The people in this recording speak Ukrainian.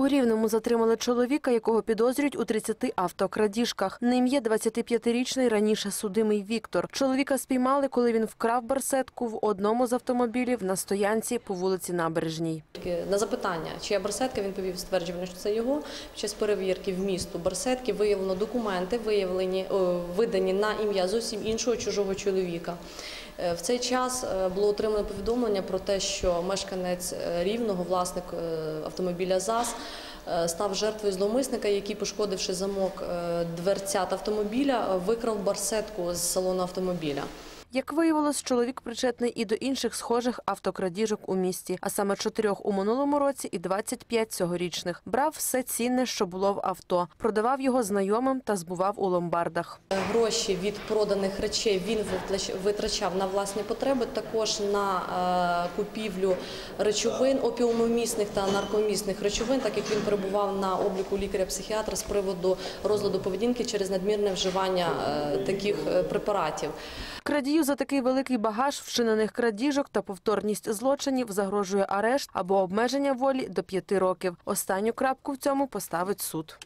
У Рівному затримали чоловіка, якого підозрюють у 30 автокрадіжках. Ним є 25-річний раніше судимий Віктор. Чоловіка спіймали, коли він вкрав барсетку в одному з автомобілів на стоянці по вулиці Набережній. На запитання, чия барсетка, він повів стверджування, що це його. Під час перевірки в місту барсетки виявлено документи, виявлені, видані на ім'я зовсім іншого чужого чоловіка. Е, В цей час е, було отримано повідомлення про те, що мешканець е, Рівного, власник автомобіля ЗАЗ, став жертвою зловмисника, який, пошкодивши замок дверцят автомобіля, викрав барсетку з салону автомобіля. Як виявилось, чоловік причетний і до інших схожих автокрадіжок у місті, а саме чотирьох у минулому році і 25 цьогорічних. Брав все цінне, що було в авто, продавав його знайомим та збував у ломбардах. Гроші від проданих речей він витрач- витрачав на власні потреби, також на е, купівлю речовин, опіумомісних та наркомісних речовин, так як він перебував на обліку лікаря-психіатра з приводу розладу поведінки через надмірне вживання е, таких е, препаратів. Крадію за такий великий багаж вчинених крадіжок та повторність злочинів загрожує арешт або обмеження волі до п'яти років. Останню крапку в цьому поставить суд.